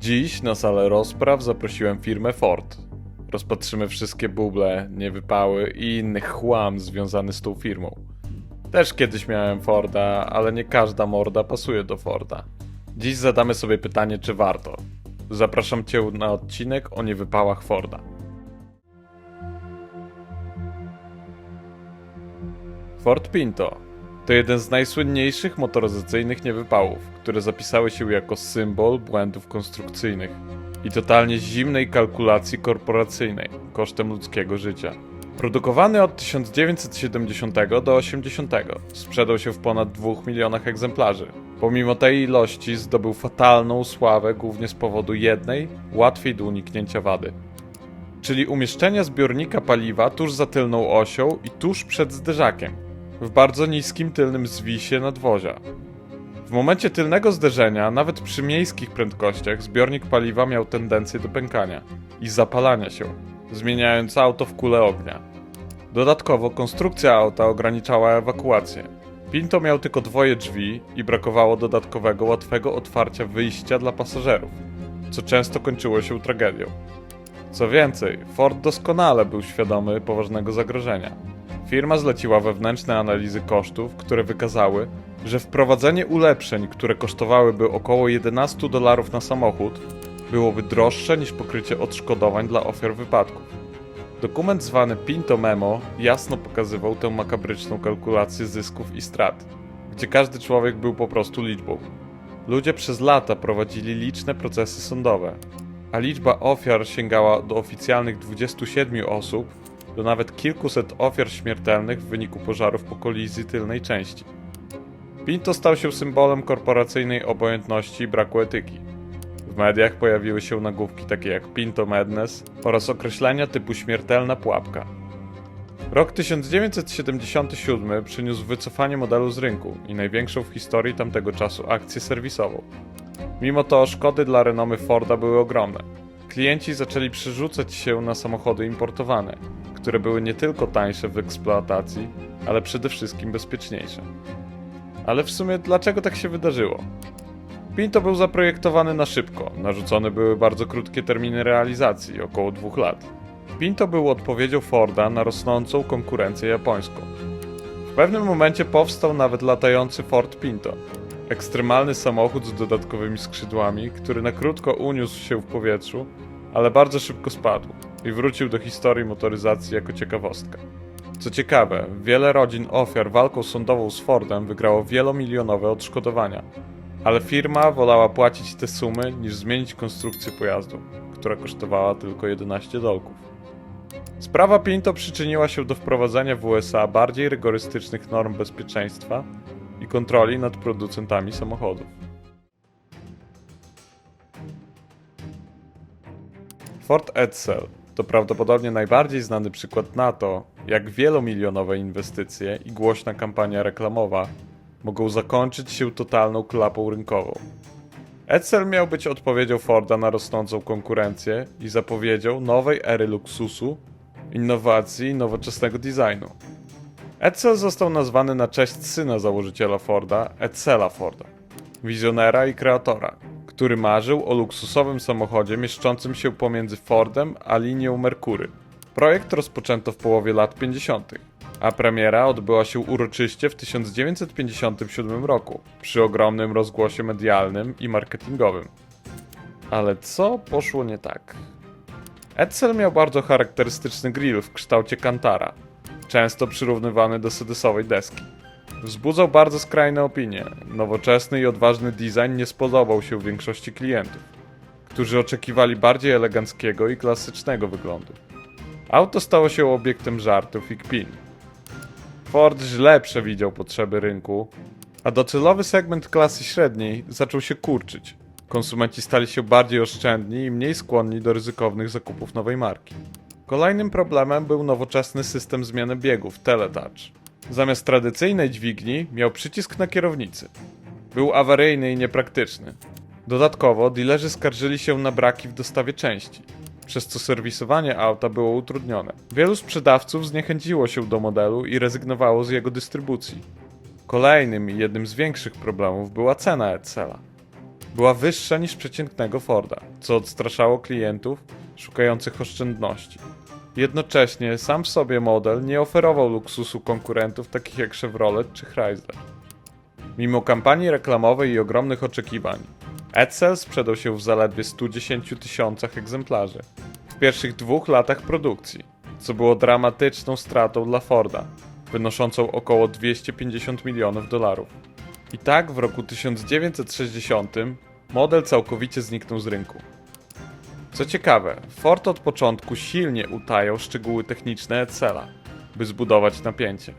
Dziś na salę rozpraw zaprosiłem firmę Ford. Rozpatrzymy wszystkie buble, niewypały i inny chłam związany z tą firmą. Też kiedyś miałem Forda, ale nie każda morda pasuje do Forda. Dziś zadamy sobie pytanie, czy warto. Zapraszam Cię na odcinek o niewypałach Forda. Ford Pinto to jeden z najsłynniejszych motoryzacyjnych niewypałów, które zapisały się jako symbol błędów konstrukcyjnych i totalnie zimnej kalkulacji korporacyjnej kosztem ludzkiego życia. Produkowany od 1970 do 80 sprzedał się w ponad 2 milionach egzemplarzy. Pomimo tej ilości zdobył fatalną sławę głównie z powodu jednej, łatwiej do uniknięcia wady czyli umieszczenia zbiornika paliwa tuż za tylną osią i tuż przed zderzakiem, w bardzo niskim tylnym zwisie nadwozia. W momencie tylnego zderzenia, nawet przy miejskich prędkościach, zbiornik paliwa miał tendencję do pękania i zapalania się, zmieniając auto w kulę ognia. Dodatkowo konstrukcja auta ograniczała ewakuację. Pinto miał tylko dwoje drzwi i brakowało dodatkowego łatwego otwarcia wyjścia dla pasażerów, co często kończyło się tragedią. Co więcej, Ford doskonale był świadomy poważnego zagrożenia. Firma zleciła wewnętrzne analizy kosztów, które wykazały, że wprowadzenie ulepszeń, które kosztowałyby około 11 dolarów na samochód, byłoby droższe niż pokrycie odszkodowań dla ofiar wypadków. Dokument zwany Pinto Memo jasno pokazywał tę makabryczną kalkulację zysków i strat, gdzie każdy człowiek był po prostu liczbą. Ludzie przez lata prowadzili liczne procesy sądowe, a liczba ofiar sięgała do oficjalnych 27 osób, do nawet kilkuset ofiar śmiertelnych w wyniku pożarów po kolizji tylnej części. Pinto stał się symbolem korporacyjnej obojętności i braku etyki. W mediach pojawiły się nagłówki takie jak Pinto Madness oraz określenia typu śmiertelna pułapka. Rok 1977 przyniósł wycofanie modelu z rynku i największą w historii tamtego czasu akcję serwisową. Mimo to szkody dla renomy Forda były ogromne. Klienci zaczęli przerzucać się na samochody importowane, które były nie tylko tańsze w eksploatacji, ale przede wszystkim bezpieczniejsze. Ale w sumie dlaczego tak się wydarzyło? Pinto był zaprojektowany na szybko, narzucone były bardzo krótkie terminy realizacji, około dwóch lat. Pinto był odpowiedzią Forda na rosnącą konkurencję japońską. W pewnym momencie powstał nawet latający Ford Pinto, ekstremalny samochód z dodatkowymi skrzydłami, który na krótko uniósł się w powietrzu, ale bardzo szybko spadł i wrócił do historii motoryzacji jako ciekawostka. Co ciekawe, wiele rodzin ofiar walką sądową z Fordem wygrało wielomilionowe odszkodowania, ale firma wolała płacić te sumy niż zmienić konstrukcję pojazdu, która kosztowała tylko 11 dolków. Sprawa Pinto przyczyniła się do wprowadzenia w USA bardziej rygorystycznych norm bezpieczeństwa i kontroli nad producentami samochodów. Ford Edsel to prawdopodobnie najbardziej znany przykład na to, jak wielomilionowe inwestycje i głośna kampania reklamowa mogą zakończyć się totalną klapą rynkową. Edsel miał być odpowiedzią Forda na rosnącą konkurencję i zapowiedzią nowej ery luksusu, innowacji i nowoczesnego designu. Edsel został nazwany na cześć syna założyciela Forda, Edsela Forda, wizjonera i kreatora, który marzył o luksusowym samochodzie mieszczącym się pomiędzy Fordem a linią Mercury. Projekt rozpoczęto w połowie lat 50., a premiera odbyła się uroczyście w 1957 roku, przy ogromnym rozgłosie medialnym i marketingowym. Ale co poszło nie tak? Edsel miał bardzo charakterystyczny grill w kształcie kantara, często przyrównywany do sedesowej deski. Wzbudzał bardzo skrajne opinie. Nowoczesny i odważny design nie spodobał się większości klientów, którzy oczekiwali bardziej eleganckiego i klasycznego wyglądu. Auto stało się obiektem żartów i kpin. Ford źle przewidział potrzeby rynku, a docelowy segment klasy średniej zaczął się kurczyć. Konsumenci stali się bardziej oszczędni i mniej skłonni do ryzykownych zakupów nowej marki. Kolejnym problemem był nowoczesny system zmiany biegów Teletouch. Zamiast tradycyjnej dźwigni miał przycisk na kierownicy. Był awaryjny i niepraktyczny. Dodatkowo dealerzy skarżyli się na braki w dostawie części, przez co serwisowanie auta było utrudnione. Wielu sprzedawców zniechęciło się do modelu i rezygnowało z jego dystrybucji. Kolejnym i jednym z większych problemów była cena Edsela. była wyższa niż przeciętnego Forda, co odstraszało klientów szukających oszczędności. Jednocześnie sam w sobie model nie oferował luksusu konkurentów takich jak Chevrolet czy Chrysler. Mimo kampanii reklamowej i ogromnych oczekiwań, Edsel sprzedał się w zaledwie 110 tysiącach egzemplarzy w pierwszych dwóch latach produkcji, co było dramatyczną stratą dla Forda, wynoszącą około 250 milionów dolarów. I tak w roku 1960 model całkowicie zniknął z rynku. Co ciekawe, Ford od początku silnie utajał szczegóły techniczne Edsela, by zbudować napięcie.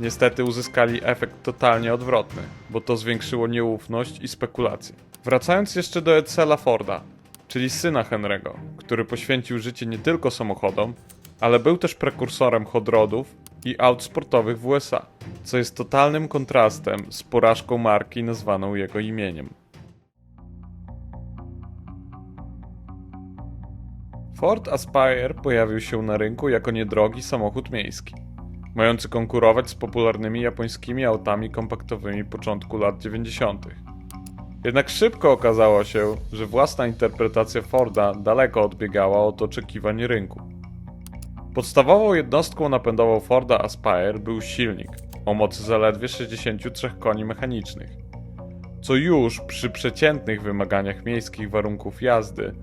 Niestety uzyskali efekt totalnie odwrotny, bo to zwiększyło nieufność i spekulacje. Wracając jeszcze do Edsela Forda, czyli syna Henry'ego, który poświęcił życie nie tylko samochodom, ale był też prekursorem hot rodów i aut sportowych w USA, co jest totalnym kontrastem z porażką marki nazwaną jego imieniem. Ford Aspire pojawił się na rynku jako niedrogi samochód miejski, mający konkurować z popularnymi japońskimi autami kompaktowymi początku lat 90. Jednak szybko okazało się, że własna interpretacja Forda daleko odbiegała od oczekiwań rynku. Podstawową jednostką napędową Forda Aspire był silnik o mocy zaledwie 63 koni mechanicznych, co już przy przeciętnych wymaganiach miejskich warunków jazdy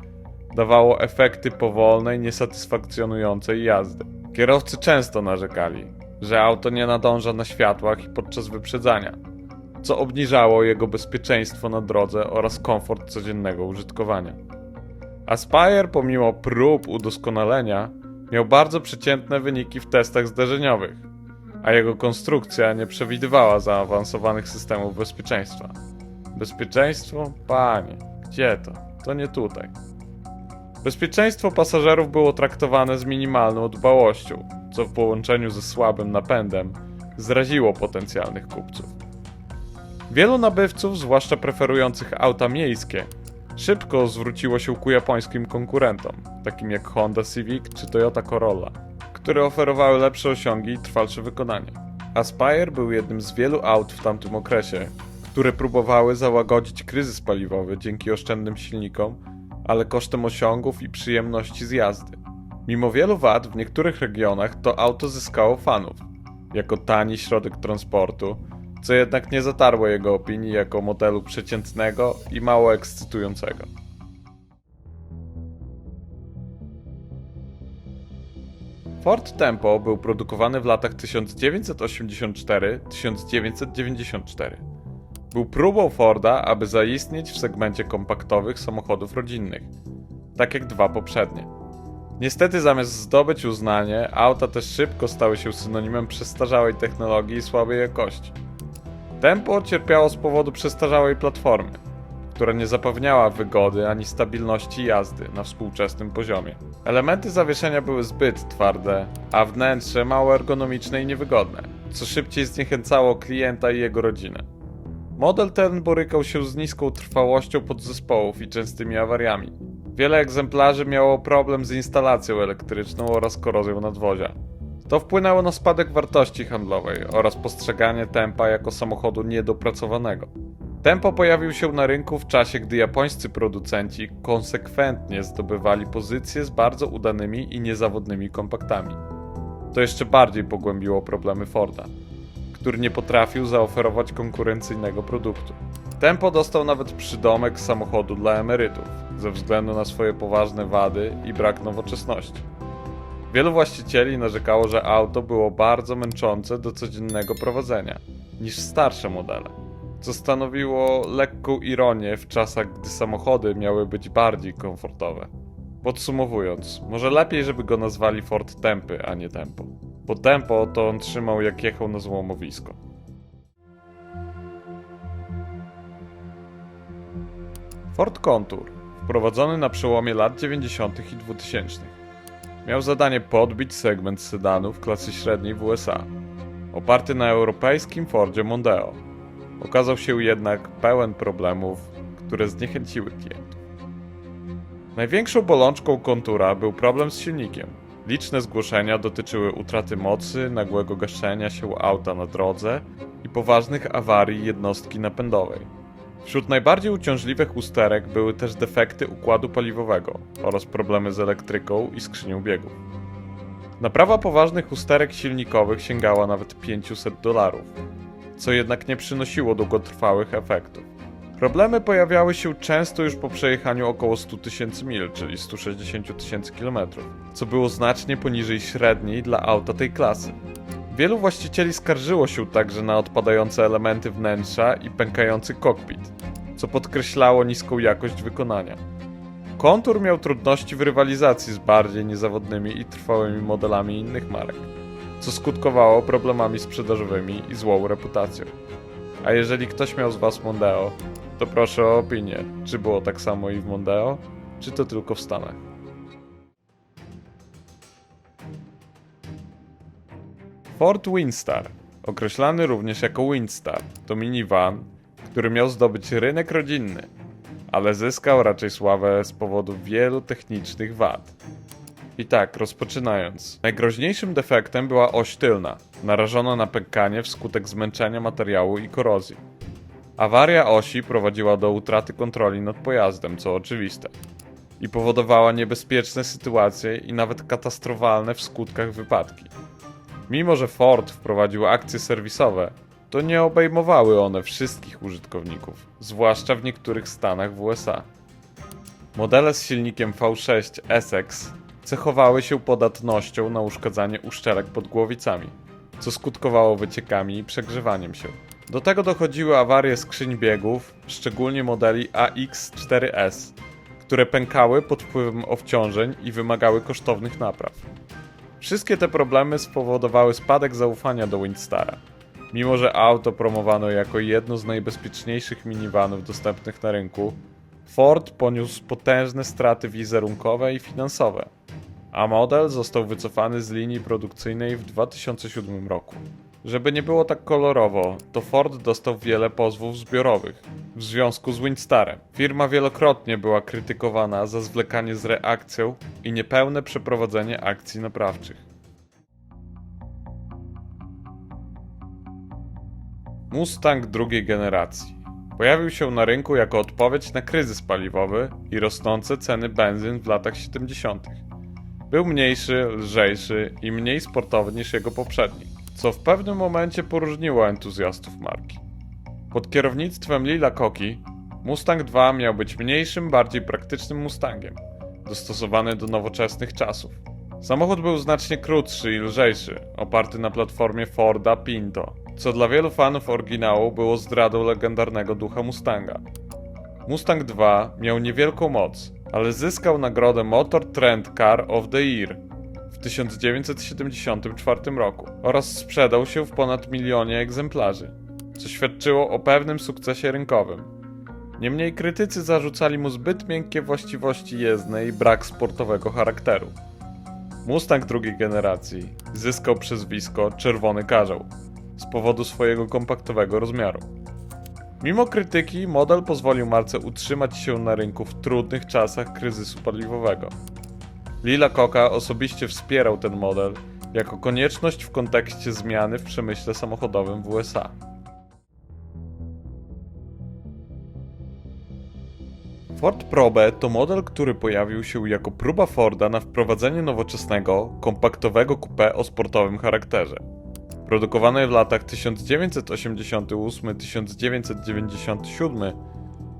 dawało efekty powolnej, niesatysfakcjonującej jazdy. Kierowcy często narzekali, że auto nie nadąża na światłach i podczas wyprzedzania, co obniżało jego bezpieczeństwo na drodze oraz komfort codziennego użytkowania. Aspire, pomimo prób udoskonalenia, miał bardzo przeciętne wyniki w testach zderzeniowych, a jego konstrukcja nie przewidywała zaawansowanych systemów bezpieczeństwa. Bezpieczeństwo? Panie, gdzie to? To nie tutaj. Bezpieczeństwo pasażerów było traktowane z minimalną dbałością, co w połączeniu ze słabym napędem zraziło potencjalnych kupców. Wielu nabywców, zwłaszcza preferujących auta miejskie, szybko zwróciło się ku japońskim konkurentom, takim jak Honda Civic czy Toyota Corolla, które oferowały lepsze osiągi i trwalsze wykonanie. Aspire był jednym z wielu aut w tamtym okresie, które próbowały załagodzić kryzys paliwowy dzięki oszczędnym silnikom, ale kosztem osiągów i przyjemności z jazdy. Mimo wielu wad w niektórych regionach to auto zyskało fanów, jako tani środek transportu, co jednak nie zatarło jego opinii jako modelu przeciętnego i mało ekscytującego. Ford Tempo był produkowany w latach 1984-1994. Był próbą Forda, aby zaistnieć w segmencie kompaktowych samochodów rodzinnych, tak jak dwa poprzednie. Niestety zamiast zdobyć uznanie, auta te szybko stały się synonimem przestarzałej technologii i słabej jakości. Tempo cierpiało z powodu przestarzałej platformy, która nie zapewniała wygody ani stabilności jazdy na współczesnym poziomie. Elementy zawieszenia były zbyt twarde, a wnętrze mało ergonomiczne i niewygodne, co szybciej zniechęcało klienta i jego rodzinę. Model ten borykał się z niską trwałością podzespołów i częstymi awariami. Wiele egzemplarzy miało problem z instalacją elektryczną oraz korozją nadwozia. To wpłynęło na spadek wartości handlowej oraz postrzeganie tempa jako samochodu niedopracowanego. Tempo pojawił się na rynku w czasie, gdy japońscy producenci konsekwentnie zdobywali pozycje z bardzo udanymi i niezawodnymi kompaktami. To jeszcze bardziej pogłębiło problemy Forda, który nie potrafił zaoferować konkurencyjnego produktu. Tempo dostał nawet przydomek samochodu dla emerytów, ze względu na swoje poważne wady i brak nowoczesności. Wielu właścicieli narzekało, że auto było bardzo męczące do codziennego prowadzenia niż starsze modele, co stanowiło lekką ironię w czasach, gdy samochody miały być bardziej komfortowe. Podsumowując, może lepiej, żeby go nazwali Ford Tempy, a nie Tempo, bo Tempo to on trzymał jak jechał na złomowisko. Ford Contour, wprowadzony na przełomie lat 90. i 2000. Miał zadanie podbić segment sedanów klasy średniej w USA, oparty na europejskim Fordzie Mondeo. Okazał się jednak pełen problemów, które zniechęciły klientów. Największą bolączką kontura był problem z silnikiem. Liczne zgłoszenia dotyczyły utraty mocy, nagłego gaszenia się auta na drodze i poważnych awarii jednostki napędowej. Wśród najbardziej uciążliwych usterek były też defekty układu paliwowego oraz problemy z elektryką i skrzynią biegów. Naprawa poważnych usterek silnikowych sięgała nawet 500 dolarów, co jednak nie przynosiło długotrwałych efektów. Problemy pojawiały się często już po przejechaniu około 100 tysięcy mil, czyli 160 tysięcy kilometrów, co było znacznie poniżej średniej dla auta tej klasy. Wielu właścicieli skarżyło się także na odpadające elementy wnętrza i pękający kokpit, co podkreślało niską jakość wykonania. Kontur miał trudności w rywalizacji z bardziej niezawodnymi i trwałymi modelami innych marek, co skutkowało problemami sprzedażowymi i złą reputacją. A jeżeli ktoś miał z Was Mondeo, to proszę o opinię, czy było tak samo i w Mondeo, czy to tylko w Stanach. Ford Windstar, określany również jako Windstar, to minivan, który miał zdobyć rynek rodzinny, ale zyskał raczej sławę z powodu wielu technicznych wad. I tak, rozpoczynając. Najgroźniejszym defektem była oś tylna, narażona na pękanie wskutek zmęczenia materiału i korozji. Awaria osi prowadziła do utraty kontroli nad pojazdem, co oczywiste, i powodowała niebezpieczne sytuacje i nawet katastrofalne w skutkach wypadki. Mimo, że Ford wprowadził akcje serwisowe, to nie obejmowały one wszystkich użytkowników, zwłaszcza w niektórych stanach w USA. Modele z silnikiem V6 Essex cechowały się podatnością na uszkadzanie uszczelek pod głowicami, co skutkowało wyciekami i przegrzewaniem się. Do tego dochodziły awarie skrzyń biegów, szczególnie modeli AX4S, które pękały pod wpływem obciążeń i wymagały kosztownych napraw. Wszystkie te problemy spowodowały spadek zaufania do Windstara. Mimo, że auto promowano jako jedno z najbezpieczniejszych minivanów dostępnych na rynku, Ford poniósł potężne straty wizerunkowe i finansowe, a model został wycofany z linii produkcyjnej w 2007 roku. Żeby nie było tak kolorowo, to Ford dostał wiele pozwów zbiorowych w związku z Windstarem. Firma wielokrotnie była krytykowana za zwlekanie z reakcją i niepełne przeprowadzenie akcji naprawczych. Mustang drugiej generacji. Pojawił się na rynku jako odpowiedź na kryzys paliwowy i rosnące ceny benzyn w latach 70. Był mniejszy, lżejszy i mniej sportowy niż jego poprzednik, co w pewnym momencie poróżniło entuzjastów marki. Pod kierownictwem Lila Koki Mustang 2 miał być mniejszym, bardziej praktycznym Mustangiem, dostosowany do nowoczesnych czasów. Samochód był znacznie krótszy i lżejszy, oparty na platformie Forda Pinto, co dla wielu fanów oryginału było zdradą legendarnego ducha Mustanga. Mustang 2 miał niewielką moc, ale zyskał nagrodę Motor Trend Car of the Year w 1974 roku oraz sprzedał się w ponad milionie egzemplarzy, co świadczyło o pewnym sukcesie rynkowym. Niemniej krytycy zarzucali mu zbyt miękkie właściwości jezdne i brak sportowego charakteru. Mustang drugiej generacji zyskał przezwisko Czerwony Karzeł z powodu swojego kompaktowego rozmiaru. Mimo krytyki, model pozwolił marce utrzymać się na rynku w trudnych czasach kryzysu paliwowego. Lila Koka osobiście wspierał ten model jako konieczność w kontekście zmiany w przemyśle samochodowym w USA. Ford Probe to model, który pojawił się jako próba Forda na wprowadzenie nowoczesnego, kompaktowego coupé o sportowym charakterze. Produkowany w latach 1988-1997,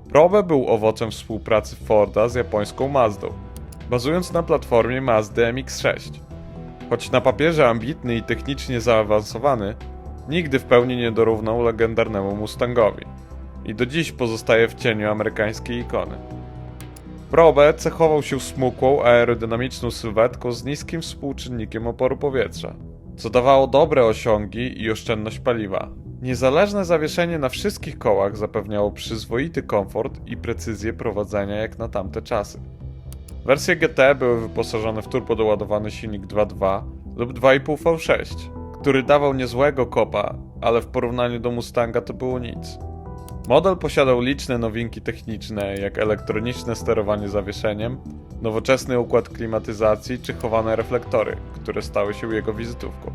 Probe był owocem współpracy Forda z japońską Mazdą, bazując na platformie Mazdy MX-6. Choć na papierze ambitny i technicznie zaawansowany, nigdy w pełni nie dorównał legendarnemu Mustangowi i do dziś pozostaje w cieniu amerykańskiej ikony. Probe cechował się smukłą, aerodynamiczną sylwetką z niskim współczynnikiem oporu powietrza, co dawało dobre osiągi i oszczędność paliwa. Niezależne zawieszenie na wszystkich kołach zapewniało przyzwoity komfort i precyzję prowadzenia jak na tamte czasy. Wersje GT były wyposażone w turbodoładowany silnik 2.2 lub 2.5 V6, który dawał niezłego kopa, ale w porównaniu do Mustanga to było nic. Model posiadał liczne nowinki techniczne, jak elektroniczne sterowanie zawieszeniem, nowoczesny układ klimatyzacji czy chowane reflektory, które stały się jego wizytówką.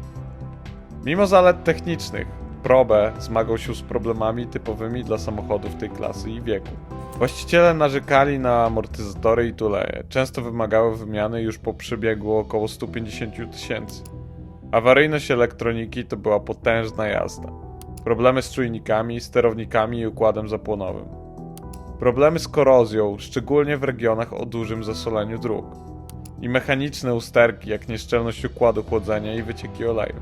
Mimo zalet technicznych, Probe zmagał się z problemami typowymi dla samochodów tej klasy i wieku. Właściciele narzekali na amortyzatory i tuleje. Często wymagały wymiany już po przebiegu około 150 000 tysięcy. Awaryjność elektroniki to była potężna jazda. Problemy z czujnikami, sterownikami i układem zapłonowym. Problemy z korozją, szczególnie w regionach o dużym zasoleniu dróg. I mechaniczne usterki, jak nieszczelność układu chłodzenia i wycieki oleju.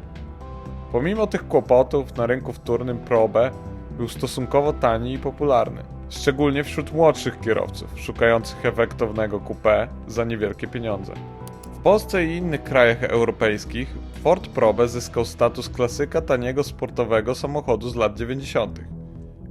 Pomimo tych kłopotów, na rynku wtórnym Probe był stosunkowo tani i popularny, szczególnie wśród młodszych kierowców, szukających efektownego coupé za niewielkie pieniądze. W Polsce i innych krajach europejskich Ford Probe zyskał status klasyka taniego sportowego samochodu z lat 90.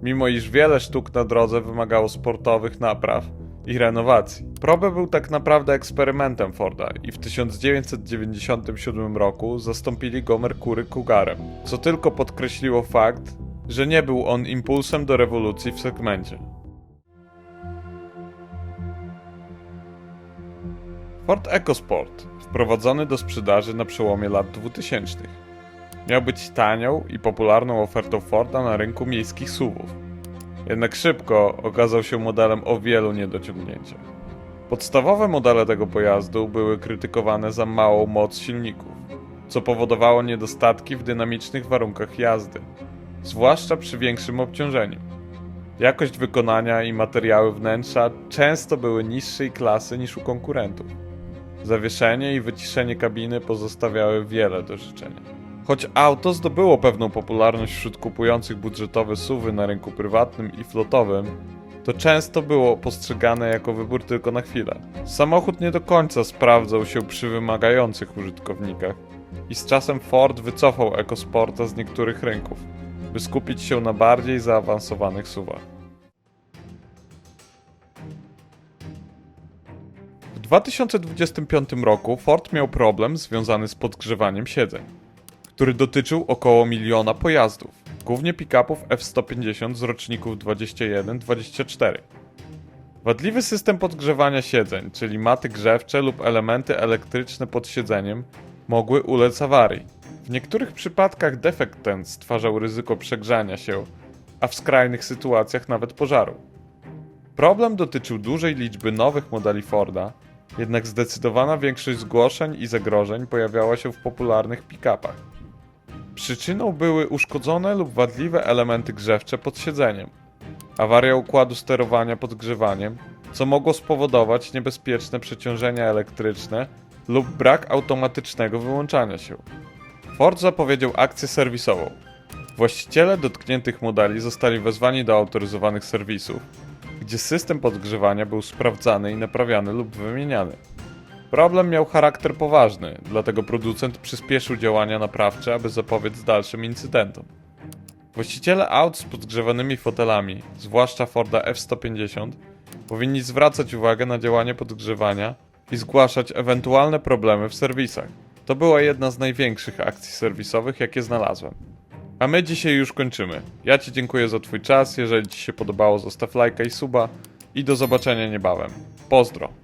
Mimo iż wiele sztuk na drodze wymagało sportowych napraw i renowacji. Probe był tak naprawdę eksperymentem Forda i w 1997 roku zastąpili go Mercury Cougarem, co tylko podkreśliło fakt, że nie był on impulsem do rewolucji w segmencie. Ford EcoSport, wprowadzony do sprzedaży na przełomie lat 2000. Miał być tanią i popularną ofertą Forda na rynku miejskich SUVów. Jednak szybko okazał się modelem o wielu niedociągnięciach. Podstawowe modele tego pojazdu były krytykowane za małą moc silników, co powodowało niedostatki w dynamicznych warunkach jazdy, zwłaszcza przy większym obciążeniu. Jakość wykonania i materiały wnętrza często były niższej klasy niż u konkurentów. Zawieszenie i wyciszenie kabiny pozostawiały wiele do życzenia. Choć auto zdobyło pewną popularność wśród kupujących budżetowe suwy na rynku prywatnym i flotowym, to często było postrzegane jako wybór tylko na chwilę. Samochód nie do końca sprawdzał się przy wymagających użytkownikach i z czasem Ford wycofał EcoSporta z niektórych rynków, by skupić się na bardziej zaawansowanych suwach. W 2025 roku Ford miał problem związany z podgrzewaniem siedzeń który dotyczył około miliona pojazdów, głównie pick-upów F-150 z roczników 21-24. Wadliwy system podgrzewania siedzeń, czyli maty grzewcze lub elementy elektryczne pod siedzeniem, mogły ulec awarii. Niektórych przypadkach defekt ten stwarzał ryzyko przegrzania się, a w skrajnych sytuacjach nawet pożaru. Problem dotyczył dużej liczby nowych modeli Forda, jednak zdecydowana większość zgłoszeń i zagrożeń pojawiała się w popularnych pick-upach. Przyczyną były uszkodzone lub wadliwe elementy grzewcze pod siedzeniem, awaria układu sterowania podgrzewaniem, co mogło spowodować niebezpieczne przeciążenia elektryczne lub brak automatycznego wyłączania się. Ford zapowiedział akcję serwisową. Właściciele dotkniętych modeli zostali wezwani do autoryzowanych serwisów, gdzie system podgrzewania był sprawdzany i naprawiany lub wymieniany. Problem miał charakter poważny, dlatego producent przyspieszył działania naprawcze, aby zapobiec dalszym incydentom. Właściciele aut z podgrzewanymi fotelami, zwłaszcza Forda F-150, powinni zwracać uwagę na działanie podgrzewania i zgłaszać ewentualne problemy w serwisach. To była jedna z największych akcji serwisowych, jakie znalazłem. A my dzisiaj już kończymy. Ja Ci dziękuję za Twój czas. Jeżeli Ci się podobało, zostaw lajka i suba. I do zobaczenia niebawem. Pozdro.